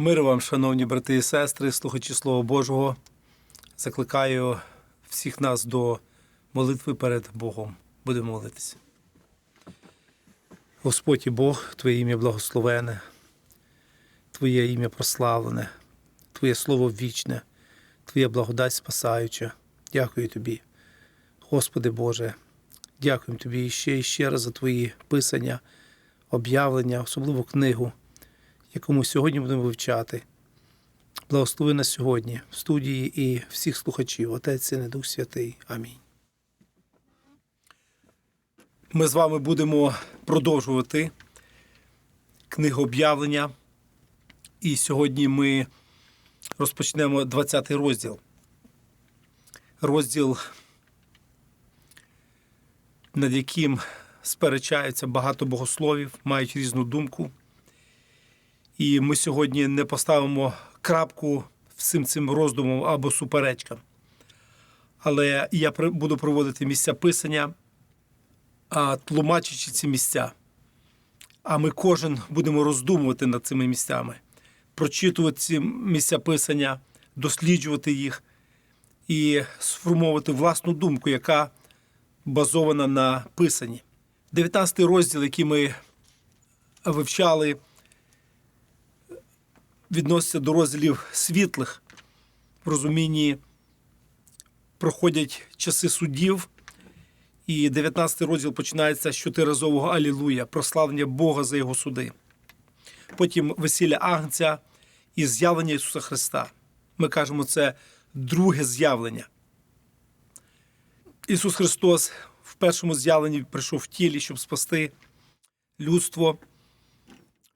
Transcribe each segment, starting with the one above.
Мир вам, шановні брати і сестри, слухачі Слова Божого. Закликаю всіх нас до молитви перед Богом. Будемо молитися. Господь і Бог, Твоє ім'я благословене, Твоє ім'я прославлене, Твоє Слово вічне, Твоя благодать спасаюча. Дякую Тобі, Господи Боже, дякуємо Тобі ще і ще раз за Твої писання, об'явлення, особливо книгу, яку ми сьогодні будемо вивчати. Благослови нас сьогодні в студії і всіх слухачів, Отець і Дух Святий. Амінь. Ми з вами будемо продовжувати книгу об'явлення. І сьогодні ми розпочнемо 20 розділ. Розділ, над яким сперечаються багато богословів, мають різну думку. І ми сьогодні не поставимо крапку всім цим роздумам або суперечкам. Але я буду проводити місця писання, тлумачачи ці місця. А ми кожен будемо роздумувати над цими місцями, прочитувати ці місця писання, досліджувати їх і сформувати власну думку, яка базована на писанні. 19 розділ, який ми вивчали, відноситься до розділів світлих. В розумінні проходять часи суддів, і 19 розділ починається з чотиразового Алілуя, прославлення Бога за його суди. Потім весілля Агнця і з'явлення Ісуса Христа. Ми кажемо, це друге з'явлення. Ісус Христос в першому з'явленні прийшов в тілі, щоб спасти людство.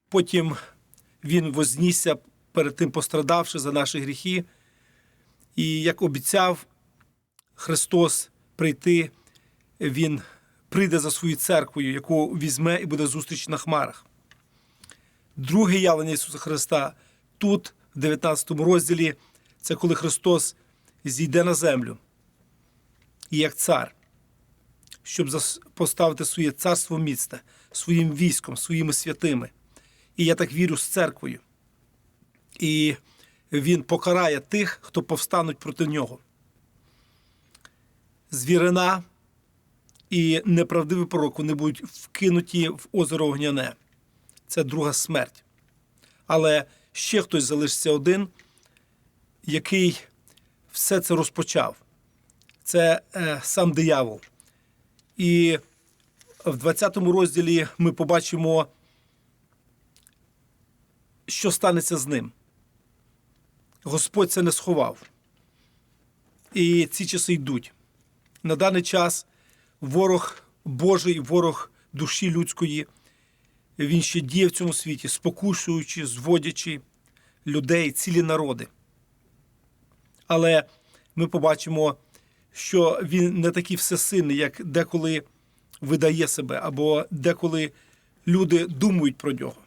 Потім Він вознісся перед тим пострадавши за наші гріхи. І як обіцяв Христос прийти, Він прийде за свою церквою, яку візьме і буде зустріч на хмарах. Друге явлення Ісуса Христа тут, в 19 розділі, це коли Христос зійде на землю і як цар, щоб поставити своє царство міцне своїм військом, своїми святими. І я так вірю з церквою. І він покарає тих, хто повстануть проти нього. Звірина і неправдивий пророк вони будуть вкинуті в озеро Огняне. Це друга смерть. Але ще хтось залишиться один, який все це розпочав. Це е, сам диявол. І в 20 розділі ми побачимо, що станеться з ним. Господь це не сховав. І ці часи йдуть. На даний час ворог Божий, ворог душі людської, він ще діє в цьому світі, спокушуючи, зводячи людей, цілі народи. Але ми побачимо, що він не такий всесильний, як деколи видає себе, або деколи люди думають про нього.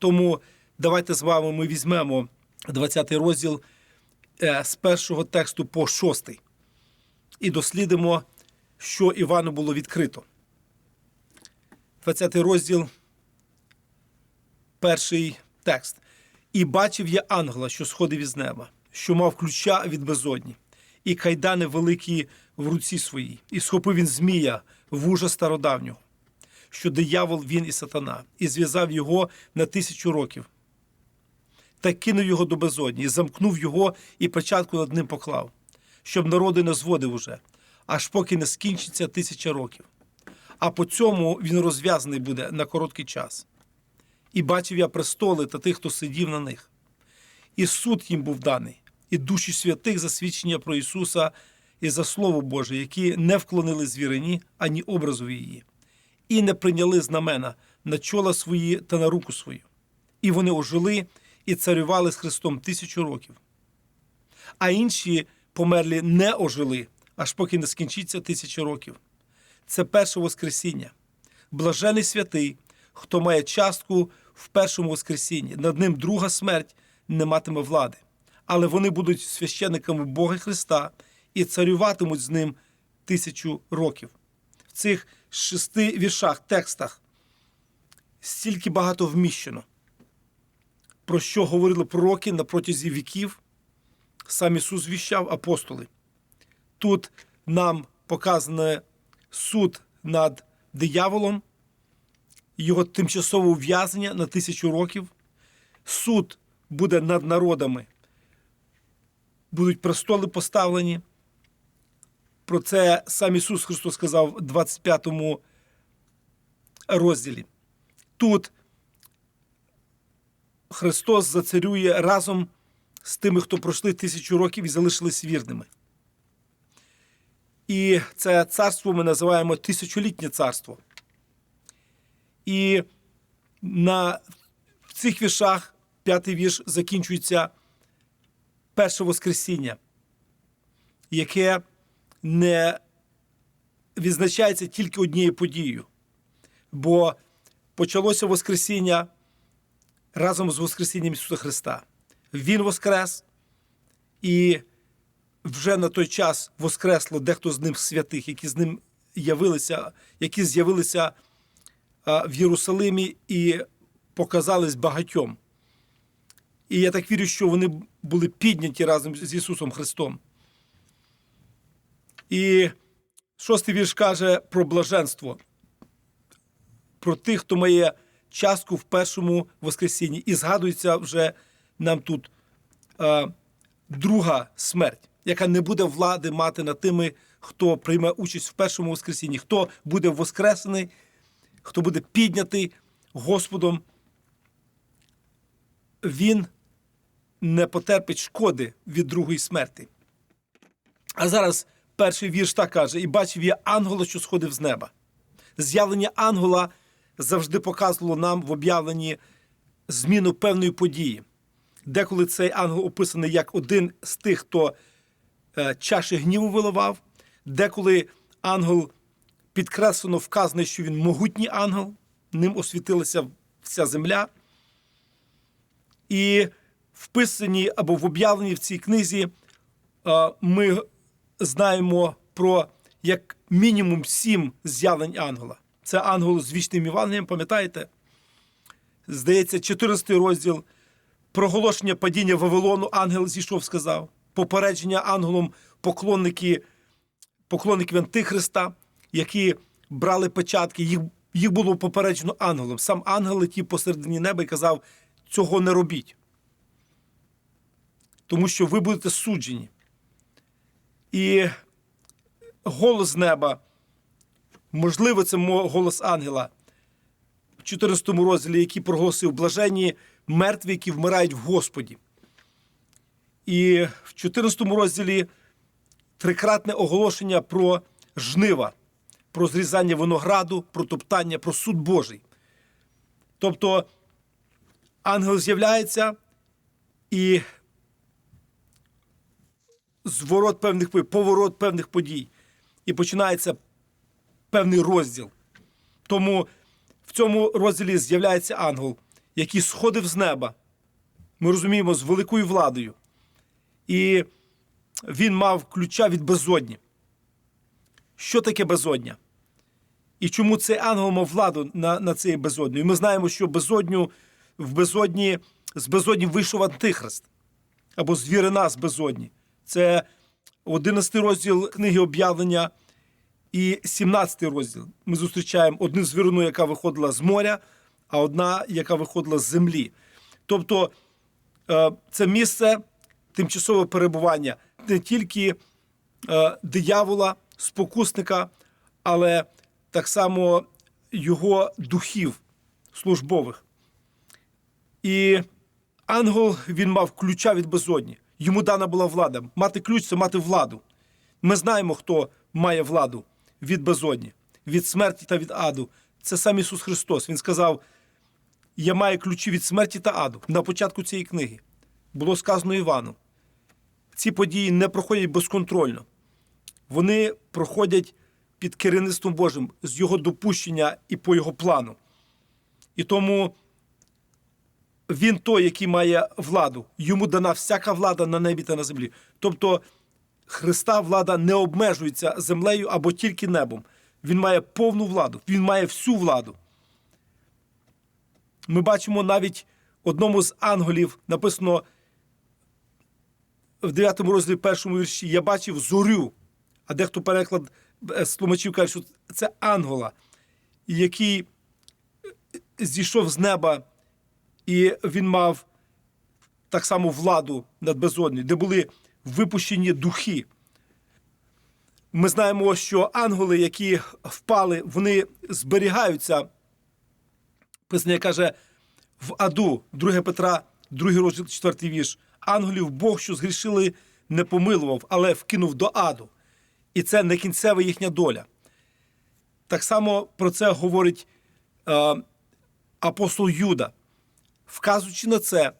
Тому давайте з вами ми візьмемо 20 розділ е, з першого тексту по шостий і дослідимо, що Івану було відкрито. 20 розділ, перший текст. І бачив я ангела, що сходив із неба, що мав ключа від безодні, і кайдани великі в руці своїй, і схопив він змія вужа стародавнього, що диявол він і сатана, і зв'язав його на тисячу років. Та кинув його до безодні, і замкнув його, і печатку над ним поклав, щоб народи не зводив уже, аж поки не скінчиться тисяча років. А по цьому він розв'язаний буде на короткий час. І бачив я престоли та тих, хто сидів на них. І суд їм був даний, і душі святих за свідчення про Ісуса і за Слово Боже, які не вклонили звірині, ані образу її, і не прийняли знамена на чола свої та на руку свою. І вони ожили і царювали з Христом тисячу років. А інші померлі не ожили, аж поки не скінчиться тисяча років. Це перше Воскресіння. Блажений святий, хто має частку в першому Воскресінні. Над ним друга смерть не матиме влади. Але вони будуть священниками Бога Христа і царюватимуть з ним тисячу років. В цих шести віршах, текстах стільки багато вміщено. про що говорили пророки на протязі віків, сам Ісус звіщав апостоли. Тут нам показане суд над дияволом, його тимчасове ув'язнення на тисячу років. Суд буде над народами. Будуть престоли поставлені. Про це сам Ісус Христос сказав в 25 розділі. Тут Христос зацарює разом з тими, хто пройшли тисячу років і залишились вірними. І це царство ми називаємо тисячолітнє царство. І на в цих віршах п'ятий вірш закінчується перше Воскресіння, яке не відзначається тільки однією подією. Бо почалося Воскресіння разом з Воскресінням Ісуса Христа. Він воскрес, і вже на той час воскресло дехто з ним святих, які з ним явилися, які з'явилися в Єрусалимі і показались багатьом. І я так вірю, що вони були підняті разом з Ісусом Христом. І шостий вірш каже про блаженство, про тих, хто має частку в першому Воскресінні. І згадується вже нам тут а, друга смерть, яка не буде влади мати над тими, хто прийме участь в першому Воскресінні, хто буде воскресений, хто буде піднятий Господом. Він не потерпить шкоди від другої смерті. А зараз перший вірш так каже: і бачив я ангела, що сходив з неба. З'явлення ангела завжди показувало нам в об'явленні зміну певної події. Деколи цей ангел описаний як один з тих, хто е, чаші гніву виливав, деколи ангел підкреслено вказаний, що він могутній ангел, ним освітилася вся земля. І вписані або в об'явленні в цій книзі е, ми знаємо про як мінімум сім з'явлень ангела. Це ангел з вічним Івангелієм, пам'ятаєте? Здається, 14 розділ. Проголошення падіння Вавилону ангел зійшов, сказав. Попередження ангелом поклонники, поклонників Антихриста, які брали печатки, їх, їх було попереджено ангелом. Сам ангел летів посередині неба і казав: цього не робіть. Тому що ви будете суджені. І голос неба, можливо, це голос ангела в 14 розділі, який проголосив блаженні мертві, які вмирають в Господі. І в 14 розділі трикратне оголошення про жнива, про зрізання винограду, про топтання, про суд Божий. Тобто ангел з'являється і зворот певних поворот певних подій. І починається певний розділ. Тому в цьому розділі з'являється ангел, який сходив з неба. Ми розуміємо, з великою владою. І він мав ключа від безодні. Що таке безодня? І чому цей ангел мав владу на, на цією безодню? І ми знаємо, що безодню в безодні з безодні вийшов антихрист або звірина з безодні. Це 11 розділ книги об'явлення і 17 розділ. Ми зустрічаємо одну звірину, яка виходила з моря, а одна, яка виходила з землі. Тобто е, це місце тимчасове перебування не тільки е, диявола, спокусника, але так само його духів службових. І ангел він мав ключа від безодні. Йому дана була влада. Мати ключ це мати владу. Ми знаємо, хто має владу від безодні, від смерті та від аду. Це сам Ісус Христос. Він сказав: Я маю ключі від смерті та аду. На початку цієї книги було сказано Івану. Ці події не проходять безконтрольно. Вони проходять під керівництвом Божим з його допущення і по його плану. І тому він той, який має владу. Йому дана всяка влада на небі та на землі. Тобто Христа влада не обмежується землею або тільки небом. Він має повну владу, він має всю владу. Ми бачимо навіть одному з ангелів написано в 9 розділі першому вірші: Я бачив зорю. А дехто переклад е, з тлумачів каже, що це ангела, який зійшов з неба, і він мав так само владу над безоднею, де були випущені духи. Ми знаємо, що ангели, які впали, вони зберігаються. Писання каже в аду, 2 Петра, 2 розділ, 4 вірш. Ангелів Бог, що згрішили, не помилував, але вкинув до аду. І це не кінцева їхня доля. Так само про це говорить е, апостол Юда, вказуючи на це,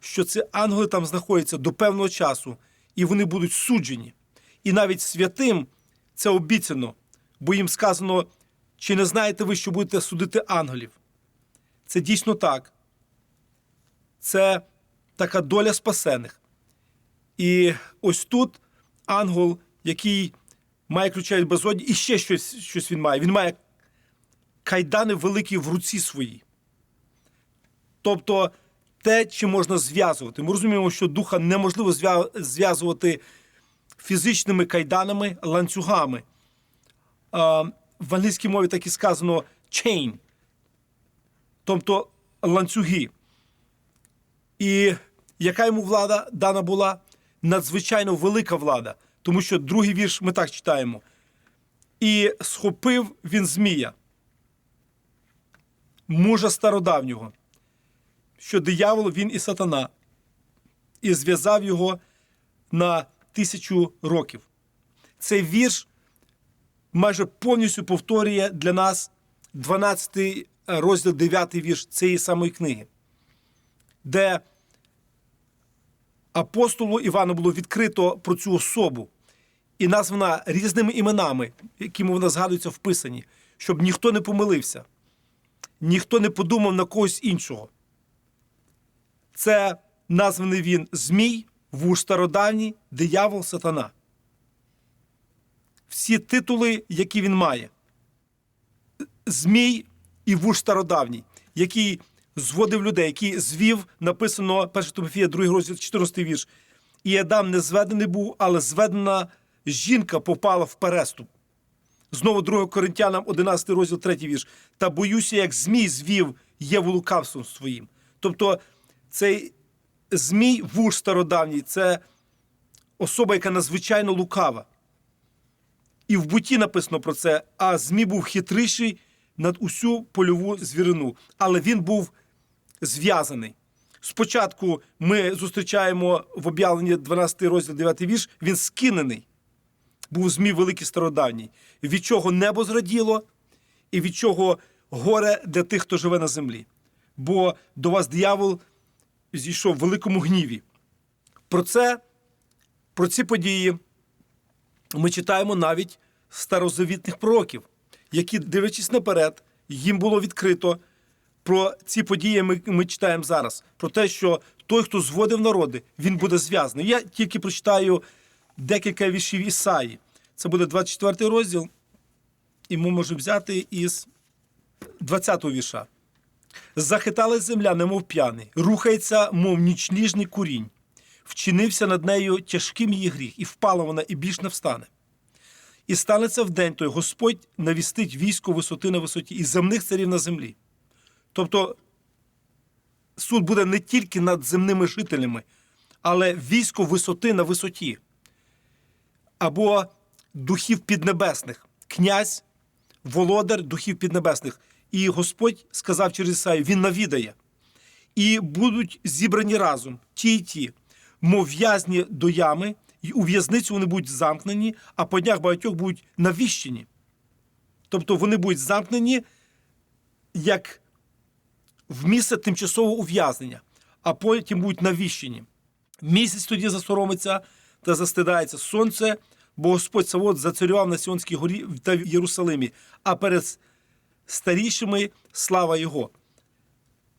що ці ангели там знаходяться до певного часу, і вони будуть суджені. І навіть святим це обіцяно, бо їм сказано, чи не знаєте ви, що будете судити ангелів? Це дійсно так. Це така доля спасених. І ось тут ангел, який має ключа від безодні, і ще щось, щось він має. Він має кайдани великі в руці своїй. Тобто те, чим можна зв'язувати. Ми розуміємо, що духа неможливо зв'язувати фізичними кайданами, ланцюгами. В англійській мові так і сказано chain, тобто ланцюги. І яка йому влада дана була? Надзвичайно велика влада, тому що другий вірш ми так читаємо. І схопив він Змія, мужа стародавнього, що диявол він і сатана, і зв'язав його на тисячу років. Цей вірш майже повністю повторює для нас 12 розділ, 9 вірш цієї самої книги, де апостолу Івану було відкрито про цю особу і названа різними іменами, якими вона згадується в Писанні, щоб ніхто не помилився, ніхто не подумав на когось іншого. Це названий він Змій, вуж стародавній, диявол, сатана. Всі титули, які він має. Змій і вуж стародавній, який зводив людей, який звів, написано 1 Тимофія, 2 розділ, 14 вірш. І Адам не зведений був, але зведена жінка попала в переступ. Знову 2 Коринтянам, 11 розділ, 3 вірш. Та боюся, як змій звів Єву лукавством своїм. Тобто цей змій, вуж стародавній, це особа, яка надзвичайно лукава. І в буті написано про це, а Змій був хитріший над усю польову звірину, але він був зв'язаний. Спочатку ми зустрічаємо в об'явленні 12 розділ 9 вірш, він скинений. Був Змій великий стародавній, від чого небо зраділо, і від чого горе для тих, хто живе на землі. Бо до вас диявол зійшов в великому гніві. Про це, про ці події ми читаємо навіть старозавітних пророків, які, дивлячись наперед, їм було відкрито про ці події. Ми, ми читаємо зараз. Про те, що той, хто зводив народи, він буде зв'язаний. Я тільки прочитаю декілька віршів Ісаї. Це буде 24 розділ, і ми можемо взяти із 20-го вірша. Захиталась земля, немов п'яний, рухається, мов нічніжний курінь. Вчинився над нею тяжким її гріх, і впала вона, і більш не встане. І станеться в день той Господь навістить військо висоти на висоті і земних царів на землі. Тобто суд буде не тільки над земними жителями, але військо висоти на висоті. Або духів піднебесних, князь, володар духів піднебесних. І Господь сказав через Ісаю, Він навідає. І будуть зібрані разом ті й ті, мов в'язні до ями, і у в'язницю вони будуть замкнені, а по днях багатьох будуть навіщені. Тобто вони будуть замкнені як в місце тимчасового ув'язнення, а потім будуть навіщені. Місяць тоді засоромиться та застидається сонце, бо Господь Савод зацарював на Сіонській горі та в Єрусалимі, а перед старішими слава Його.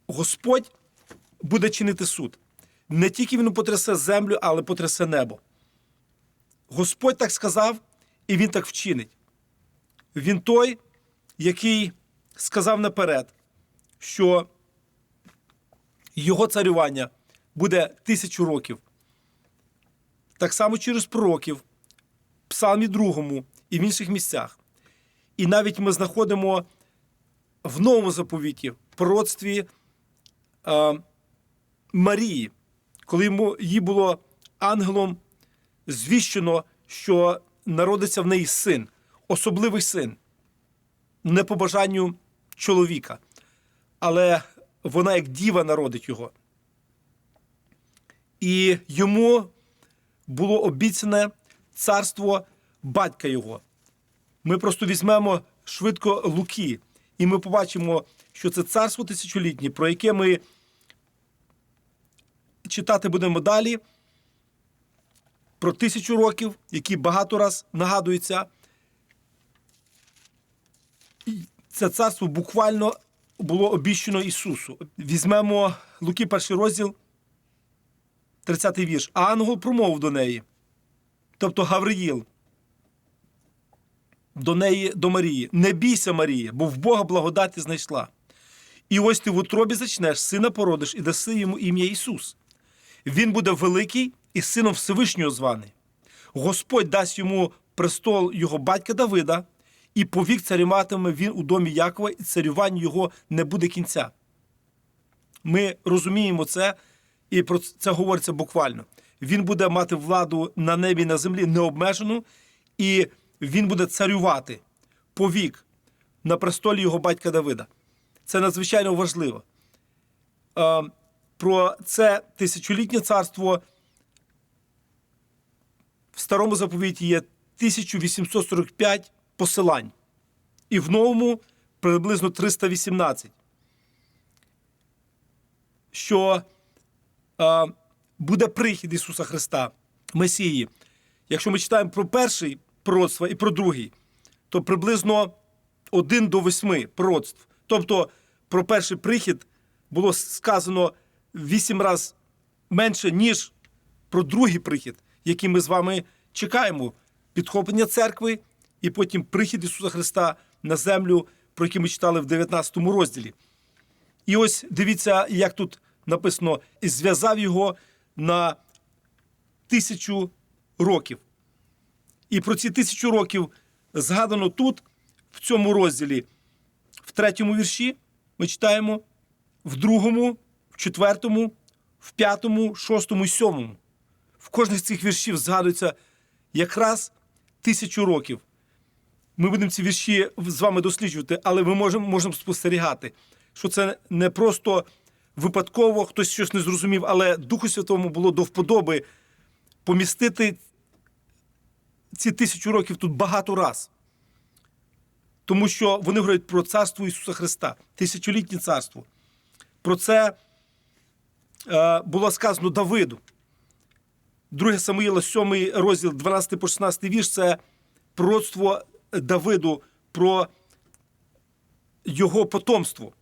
Господь буде чинити суд. Не тільки він потрясе землю, але потрясе небо. Господь так сказав, і він так вчинить. Він той, який сказав наперед, що Його царювання буде тисячу років. Так само через пророків, Псалмі 2 і в інших місцях. І навіть ми знаходимо в новому заповіті пророцтві е, Марії, коли йому, їй було ангелом звіщено, що народиться в неї син, особливий син, не по бажанню чоловіка, але вона як діва народить його. І йому було обіцяне царство батька його. Ми просто візьмемо швидко Луки, і ми побачимо, що це царство тисячолітнє, про яке ми читати будемо далі. Про тисячу років, які багато раз нагадуються. Це царство буквально було обіщено Ісусу. Візьмемо Луки, перший розділ, 30-й вірш. А ангел промовив до неї, тобто Гавриїл, до неї, до Марії: Не бійся, Марія, бо в Бога благодаті знайшла. І ось ти в утробі зачнеш, сина породиш і даси йому ім'я Ісус. Він буде великий і сином Всевишнього званий. Господь дасть йому престол його батька Давида, і повік царюватиме він у домі Якова, і царювання його не буде кінця. Ми розуміємо це, і про це говориться буквально. Він буде мати владу на небі і на землі необмежену, і він буде царювати повік на престолі його батька Давида. Це надзвичайно важливо. Е, Про це тисячолітнє царство в старому заповіті є 1845 посилань, і в новому приблизно 318. Що е, буде прихід Ісуса Христа, Месії. Якщо ми читаємо про перший пророцтво і про другий, то приблизно 1 до 8 пророцтв. Тобто про перший прихід було сказано 8 разів менше, ніж про другий прихід, який ми з вами чекаємо. Підхоплення церкви і потім прихід Ісуса Христа на землю, про який ми читали в 19 розділі. І ось дивіться, як тут написано: і зв'язав його на тисячу років. І про ці тисячу років згадано тут, в цьому розділі, в третьому вірші ми читаємо, в другому, в четвертому, в п'ятому, шостому і сьомому. В кожних з цих віршів згадується якраз тисячу років. Ми будемо ці вірші з вами досліджувати, але ми можемо, можемо спостерігати, що це не просто випадково хтось щось не зрозумів, але Духу Святому було до вподоби помістити ці тисячу років тут багато раз. Тому що вони говорять про царство Ісуса Христа, тисячолітнє царство. Про це е, було сказано Давиду. 2 Самуїла, 7 розділ, 12 по 16 вірш це пророцтво Давиду про його потомство.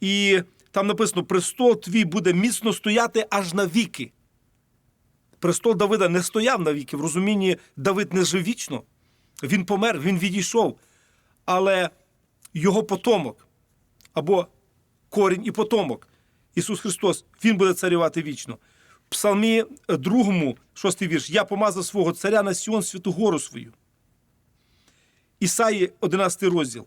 І там написано: престол твій буде міцно стояти аж на віки. Престол Давида не стояв на віки. В розумінні Давид не жив вічно. Він помер, він відійшов. Але його потомок або корінь і потомок, Ісус Христос, Він буде царювати вічно. В Псалмі 2, 6 вірш, я помазав свого царя на Сіон святу гору свою. Ісаї 11 розділ,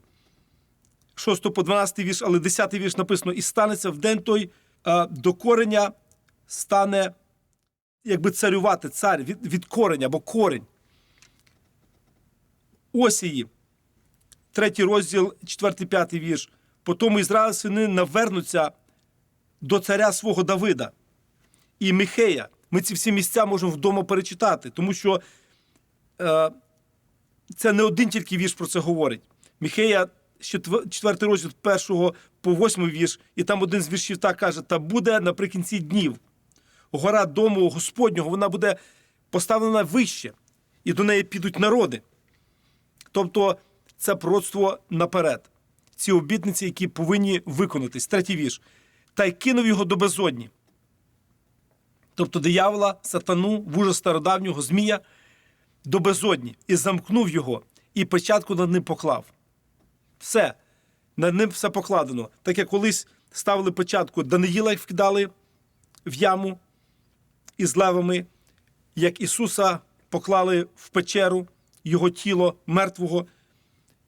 6 по 12 вірш, але 10 вірш написано: І станеться в день той до кореня стане, якби царювати, цар від, від кореня або корень. Осії, 3 розділ, 4-5 вірш. По тому Ізраїль сини навернуться до царя свого Давида і Михея. Ми ці всі місця можемо вдома перечитати, тому що е, це не один тільки вірш про це говорить. Міхея, 4 розділ 1 по 8 вірш, і там один з віршів так каже: Та буде наприкінці днів. Гора дому Господнього, вона буде поставлена вище, і до неї підуть народи. Тобто це пророцтво наперед. Ці обітниці, які повинні виконатись. Третій вірш. Та й кинув його до безодні. Тобто диявола, сатану, вужа стародавнього Змія до безодні, і замкнув його, і печатку над ним поклав. Все, над ним все покладено. Так як колись ставили печатку Даниїла, як вкидали в яму із левами, як Ісуса поклали в печеру його тіло мертвого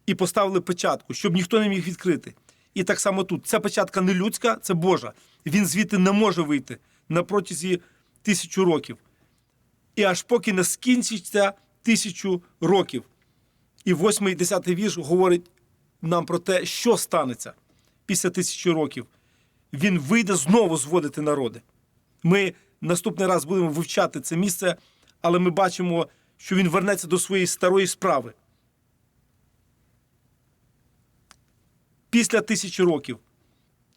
і поставили печатку, щоб ніхто не міг відкрити. І так само тут. Ця печатка не людська, це Божа. Він звідти не може вийти на протязі тисячу років. І аж поки не скінчиться тисячу років. І восьмий і десятий вірш говорить нам про те, що станеться після тисячі років. Він вийде знову зводити народи. Ми наступний раз будемо вивчати це місце, але ми бачимо, що він вернеться до своєї старої справи. Після тисячі років.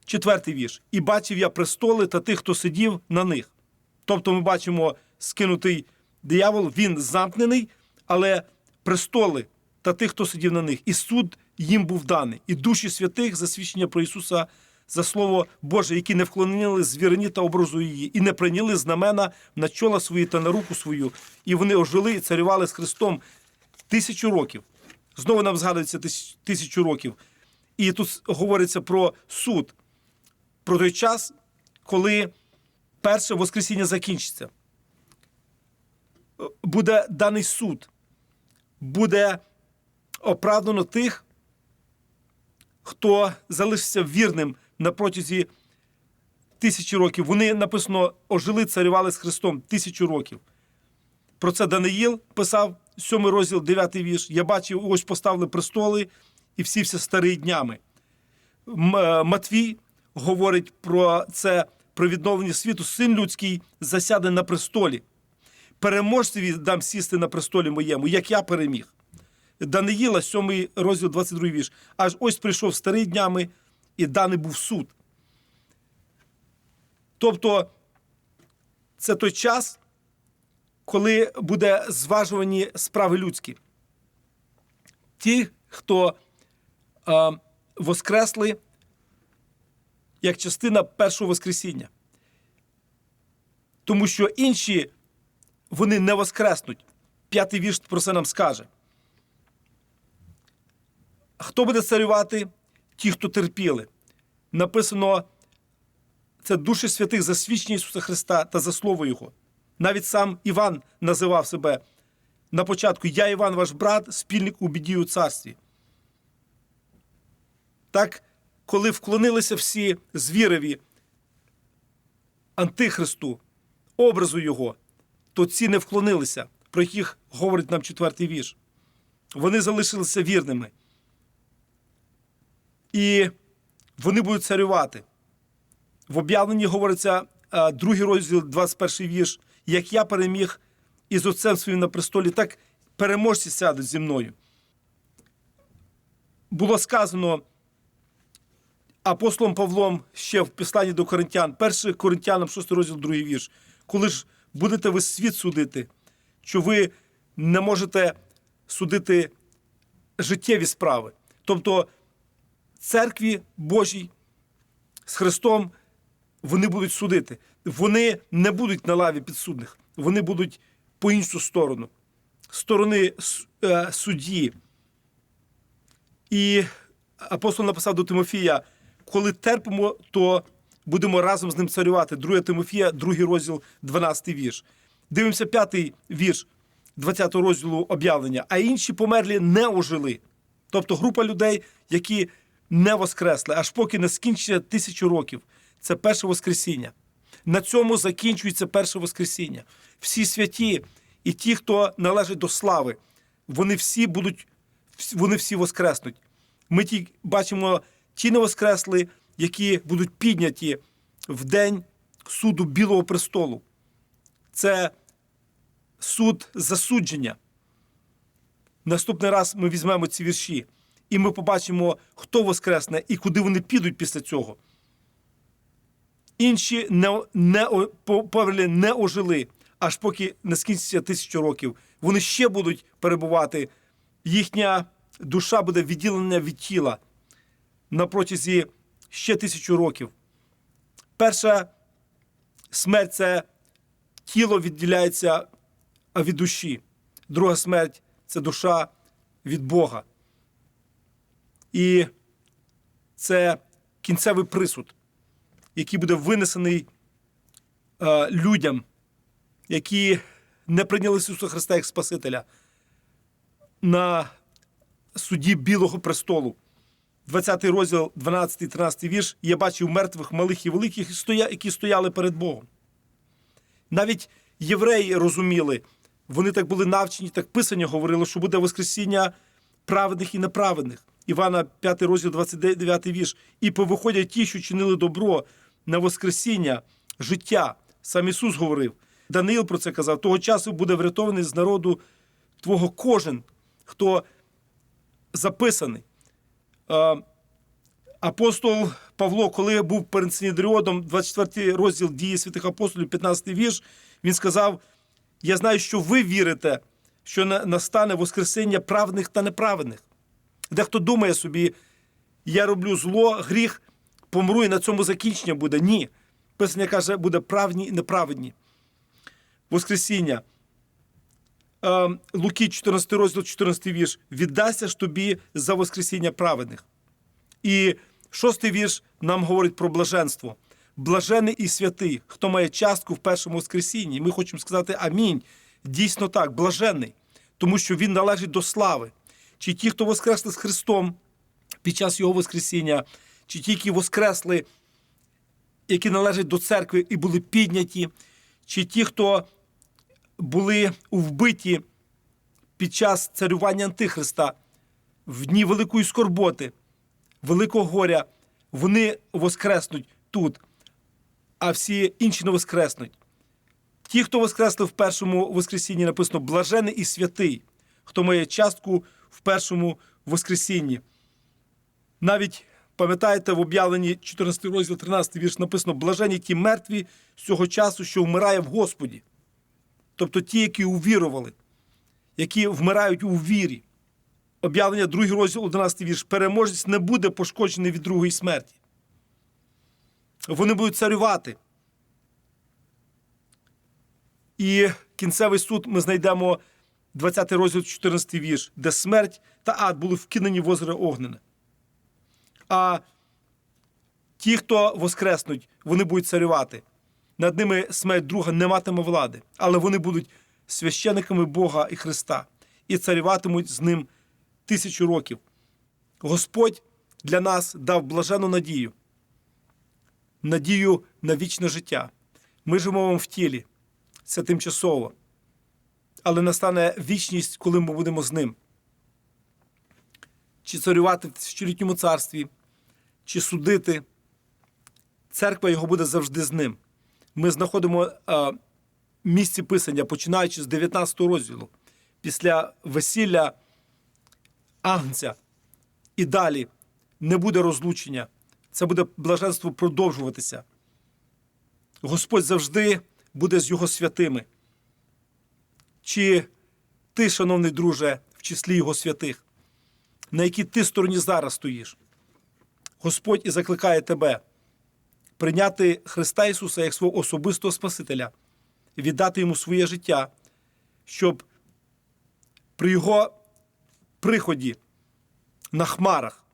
Четвертий вірш. І бачив я престоли та тих, хто сидів на них. Тобто ми бачимо скинутий диявол, він замкнений, але престоли та тих, хто сидів на них, і суд їм був даний, і душі святих засвідчення про Ісуса за Слово Боже, які не вклонили звірині та образу її, і не прийняли знамена на чола свої та на руку свою, і вони ожили і царювали з Христом тисячу років. Знову нам згадується тисячу років. І тут говориться про суд, про той час, коли перше Воскресіння закінчиться. Буде даний суд, буде оправдано тих, хто залишився вірним на протязі тисячі років. Вони написано ожили, царювали з Христом тисячу років. Про це Даниїл писав, 7 розділ, 9 вірш. Я бачив, ось поставили престоли і всі все старі днями. Е, Матвій говорить про це про відновлення світу. Син людський засяде на престолі. Переможцеві дам сісти на престолі моєму, як я переміг. Даниїла, 7 розділ, 22 вірш. Аж ось прийшов старий днями, і даний був суд. Тобто, це той час, коли буде зважувані справи людські. Ті, хто е, воскресли як частина першого Воскресіння. Тому що інші вони не воскреснуть. П'ятий вірш про це нам скаже. Хто буде царювати? Ті, хто терпіли. Написано, це душі святих за свідчення Ісуса Христа та за Слово Його. Навіть сам Іван називав себе на початку: Я Іван, ваш брат, спільник у біді у царстві. Так, коли вклонилися всі звірові Антихристу, образу Його, то ці не вклонилися, про яких говорить нам четвертий вірш. Вони залишилися вірними. І вони будуть царювати. В об'явленні говориться другий розділ, 21 вірш. Як я переміг із отцем своїм на престолі, так переможці сядуть зі мною. Було сказано апостолом Павлом ще в посланні до Коринтян, 1 Коринтянам, 6 розділ, 2 вірш. Коли ж будете ви світ судити, що ви не можете судити життєві справи. Тобто церкві Божій з Христом вони будуть судити. Вони не будуть на лаві підсудних, вони будуть по іншу сторону, сторони е, судді. І апостол написав до Тимофія: коли терпимо, то будемо разом з ним царювати. 2 Тимофія, 2 розділ, 12 вірш. Дивимося п'ятий вірш 20 розділу об'явлення. А інші померлі не ожили. Тобто група людей, які не воскресли, аж поки не скінчиться тисячу років. Це перше Воскресіння. На цьому закінчується перше Воскресіння. Всі святі і ті, хто належить до слави, вони всі будуть, вони всі воскреснуть. Ми ті бачимо ті не воскресли, які будуть підняті в день суду Білого престолу. Це суд засудження. Наступний раз ми візьмемо ці вірші, і ми побачимо, хто воскресне і куди вони підуть після цього. Інші не, не, о- не ожили, аж поки не скінчиться тисячу років. Вони ще будуть перебувати. Їхня душа буде відділена від тіла на протязі ще тисячу років. Перша смерть це тіло відділяється від душі. Друга смерть це душа від Бога. І це кінцевий присуд, який буде винесений е, людям, які не прийняли Ісуса Христа як Спасителя на суді Білого престолу. 20 розділ, 12, 13 вірш. Я бачив мертвих, малих і великих, які стояли перед Богом. Навіть євреї розуміли, вони так були навчені, так писання говорило, що буде Воскресіння праведних і неправедних. Івана 5 розділ 29 вірш. І повиходять ті, що чинили добро на Воскресіння, життя. Сам Ісус говорив. Даниїл про це казав: того часу буде врятований з народу Твого кожен, хто записаний. Апостол Павло, коли був перед Синедріодом, 24 розділ дії святих апостолів, 15 вірш, він сказав: Я знаю, що ви вірите, що настане Воскресення праведних та неправедних. Дехто думає собі, я роблю зло, гріх, помру і на цьому закінчення буде. Ні. Писання каже, буде правні і неправедні. Воскресіння. Е, Луки, 14 розділ, 14 вірш. Віддасться ж тобі за Воскресіння праведних. І шостий вірш нам говорить про блаженство. Блажений і святий, хто має частку в першому Воскресінні. Ми хочемо сказати амінь. Дійсно так, блажений, тому що він належить до слави. Чи ті, хто воскресли з Христом під час Його Воскресіння, чи ті, які воскресли, які належать до церкви і були підняті, чи ті, хто були вбиті під час царювання Антихриста в дні великої скорботи, великого горя, вони воскреснуть тут, а всі інші не воскреснуть. Ті, хто воскресли в першому Воскресінні, написано блажений і святий, хто має частку в першому Воскресінні. Навіть пам'ятаєте, в об'явленні 14 розділ 13 вірш написано блажені ті мертві з цього часу, що вмирає в Господі. Тобто ті, які увірували, які вмирають у вірі. Об'явлення 2 розділ 11 вірш. Переможець не буде пошкоджений від другої смерті. Вони будуть царювати. І кінцевий суд ми знайдемо 20 розділ 14 вірш, де смерть та ад були вкинені в озеро Огнене. А ті, хто воскреснуть, вони будуть царювати. Над ними смерть друга не матиме влади, але вони будуть священиками Бога і Христа і царюватимуть з ним тисячу років. Господь для нас дав блажену надію, надію на вічне життя. Ми живемо в тілі, це тимчасово, але настане вічність, коли ми будемо з ним. Чи царювати в тисячолітньому царстві, чи судити. Церква його буде завжди з ним. Ми знаходимо е, місці писання, починаючи з 19 розділу, після весілля Агнця. І далі не буде розлучення. Це буде блаженство продовжуватися. Господь завжди буде з його святими. Чи ти, шановний друже, в числі його святих, на якій ти стороні зараз стоїш? Господь і закликає тебе прийняти Христа Ісуса як свого особистого Спасителя, віддати йому своє життя, щоб при Його приході на хмарах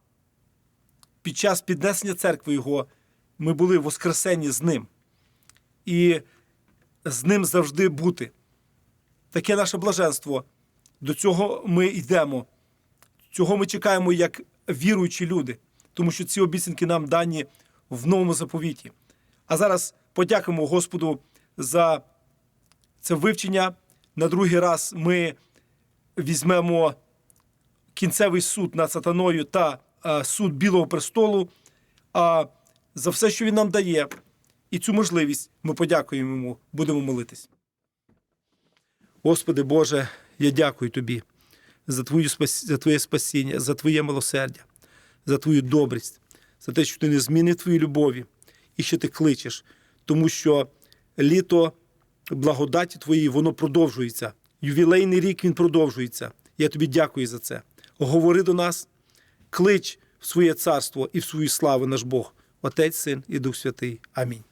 під час піднесення церкви Його ми були воскресені з Ним. І з Ним завжди бути. Таке наше блаженство. До цього ми йдемо. Цього ми чекаємо як віруючі люди, тому що ці обіцянки нам дані в новому заповіті. А зараз подякуємо Господу за це вивчення. На другий раз ми візьмемо кінцевий суд над сатаною та е, суд Білого престолу. А за все, що він нам дає, і цю можливість ми подякуємо йому, будемо молитись. Господи Боже, я дякую Тобі за, твою, за Твоє спасіння, за Твоє милосердя, за Твою добрість, за те, що Ти не змінив Твої любові і що Ти кличеш, тому що літо благодаті Твоєї, воно продовжується. Ювілейний рік він продовжується. Я тобі дякую за це. Говори до нас, клич в своє царство і в свою славу наш Бог, Отець, Син і Дух Святий. Амінь.